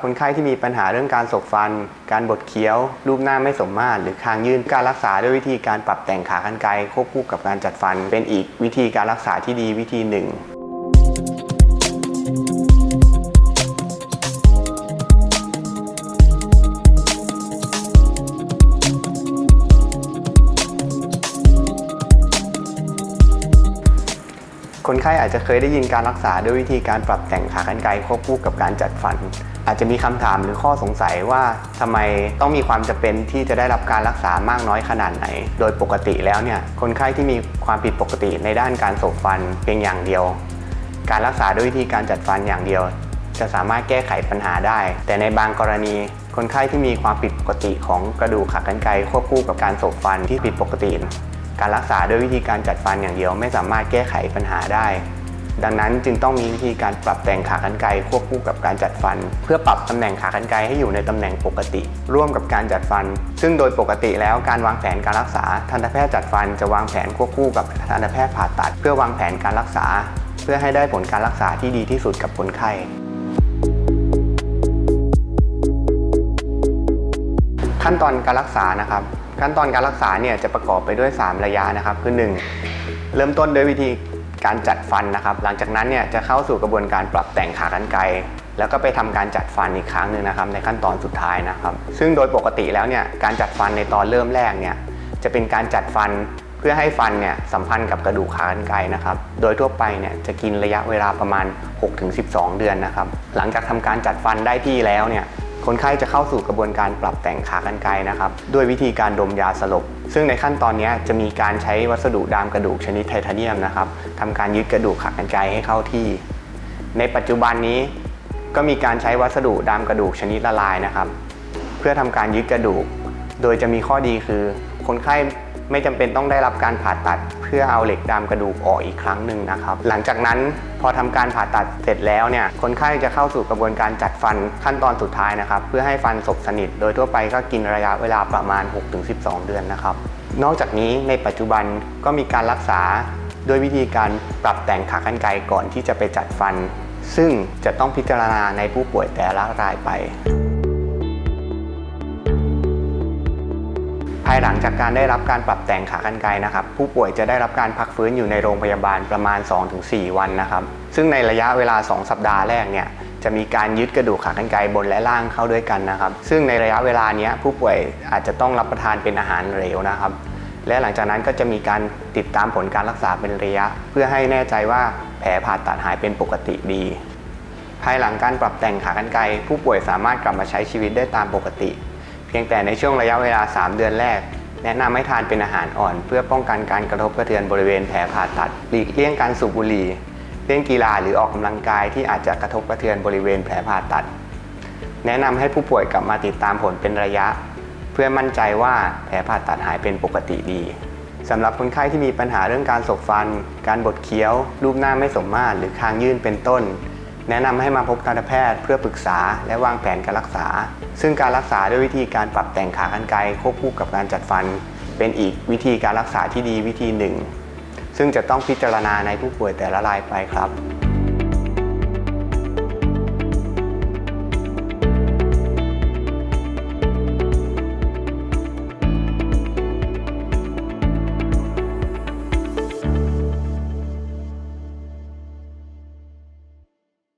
คนไข้ที่มีปัญหาเรื่องการสบฟัน การบดเคี้ยว รูปหน้าไม่สมมาตร หรือคางยื่น การรักษาด้วยวิธีการปรับแต่งขากรรไกรควบคู่กับการจัดฟัน เป็นอีกวิธีการรักษาที่ดีวิธีหนึ่งคนไข้อาจจะเคยได้ยินการรักษาด้วยวิธีการปรับแต่งขากรรไกรควบคู่กับการจัดฟัน อาจจะมีคำถามหรือข้อสงสัยว่าทำไมต้องมีความจำเป็นที่จะได้รับการรักษามากน้อยขนาดไหน โดยปกติแล้วเนี่ยคนไข้ที่มีความผิดปกติในด้านการโสบฟันเพียงอย่างเดียว การรักษาด้วยวิธีการจัดฟันอย่างเดียว จะสามารถแก้ไขปัญหาได้ แต่ในบางกรณี คนไข้ที่มีความผิดปกติของกระดูกขากรรไกรควบคู่กับการโสบฟันที่ผิดปกติ การรักษาด้วยวิธีการจัดฟันอย่างเดียว ไม่สามารถแก้ไขปัญหาได้ ดังนั้นจึงต้องมีวิธีการปรับแต่งขากรรไกรควบคู่กับการจัดฟัน เพื่อปรับตำแหน่งขากรรไกรให้อยู่ในตำแหน่งปกติ ร่วมกับการจัดฟัน ซึ่งโดยปกติแล้วการวางแผนการรักษาทันตแพทย์จัดฟันจะวางแผนควบคู่กับทันตแพทย์ผ่าตัด เพื่อวางแผนการรักษา เพื่อให้ได้ผลการรักษาที่ดีที่สุดกับคนไข้ขั้นตอนการรักษานะครับ ขั้นตอนการรักษาเนี่ยจะประกอบไปด้วย 3 ระยะนะครับ คือ 1 เริ่มต้นด้วยวิธี การจัดฟันนะครับ หลังจากนั้นเนี่ยจะเข้าสู่กระบวนการปรับแต่งขากรรไกรแล้วก็ไปทำการจัดฟันอีกครั้งหนึ่งนะครับ ในขั้นตอนสุดท้ายนะครับ ซึ่งโดยปกติแล้วเนี่ยการจัดฟันในตอนเริ่มแรกเนี่ยจะเป็นการจัดฟันเพื่อให้ฟันเนี่ยสัมพันธ์กับกระดูกขากรรไกรนะครับ โดยทั่วไปเนี่ยจะกินระยะเวลาประมาณ 6-12 เดือนนะครับ หลังจากทำการจัดฟันได้ที่แล้วเนี่ย คนไข้จะเข้าสู่กระบวนการปรับแต่งขากรรไกรนะครับด้วยวิธีการดมยาสลบ ซึ่งในขั้นตอนนี้จะมีการใช้วัสดุดามกระดูกชนิดไทเทเนียมนะครับทำการยึดกระดูกขากรรไกรให้เข้าที่ ในปัจจุบันนี้ก็มีการใช้วัสดุดามกระดูกชนิดละลายนะครับ เพื่อทำการยึดกระดูก โดยจะมีข้อดีคือคนไข้ ไม่จำเป็นต้องได้รับการผ่าตัด เพื่อเอาเหล็กดามกระดูกออกอีกครั้งหนึ่งนะครับ หลังจากนั้นพอทำการผ่าตัดเสร็จแล้วเนี่ยคนไข้จะเข้าสู่กระบวนการจัดฟันขั้นตอนสุดท้ายนะครับ เพื่อให้ฟันสบสนิท โดยทั่วไปก็กินระยะเวลาประมาณ 6-12 เดือนนะครับ นอกจากนี้ในปัจจุบันก็มีการรักษาด้วยวิธีการปรับแต่งขากรรไกรก่อนที่จะไปจัดฟัน ซึ่งจะต้องพิจารณาในผู้ป่วยแต่ละรายไป ภายหลังจากการได้รับการปรับแต่งขากรรไกรนะครับ ผู้ป่วยจะได้รับการพักฟื้นอยู่ในโรงพยาบาลประมาณ 2-4 วันนะครับ ซึ่งในระยะเวลา 2 สัปดาห์แรกเนี่ยจะมีการยึดกระดูกขากรรไกรบนและล่างเข้าด้วยกันนะครับ ซึ่งในระยะเวลาเนี้ยผู้ป่วยอาจจะต้องรับประทานเป็นอาหารเหลวนะครับ และหลังจากนั้นก็จะมีการติดตามผลการรักษาเป็นระยะ เพื่อให้แน่ใจว่าแผลผ่าตัดหายเป็นปกติดี ภายหลังการปรับแต่งขากรรไกรผู้ป่วยสามารถกลับมาใช้ชีวิตได้ตามปกติ พียงแต่ในช่วงระยะเวลา 3 เดือนแรก แนะนำให้ทานเป็นอาหารอ่อน เพื่อป้องกันการกระทบกระเทือนบริเวณแผลผ่าตัด หลีกเลี่ยงการสูบบุหรี่เล่นกีฬาหรือออกกำลังกายที่อาจจะกระทบกระเทือนบริเวณแผลผ่าตัด แนะนำให้ผู้ป่วยกลับมาติดตามผลเป็นระยะ เพื่อมั่นใจว่าแผลผ่าตัดหายเป็นปกติดีสำหรับคนไข้ที่มีปัญหาเรื่องการสบฟัน การบดเคี้ยว รูปหน้าไม่สมมาตร หรือคางยื่นเป็นต้น แนะนำให้มาพบทันตแพทย์เพื่อปรึกษาและวางแผนการรักษา ซึ่งการรักษาด้วยวิธีการปรับแต่งขากรรไกรควบคู่กับการจัดฟัน เป็นอีกวิธีการรักษาที่ดีวิธีหนึ่ง ซึ่งจะต้องพิจารณาในผู้ป่วยแต่ละรายไปครับ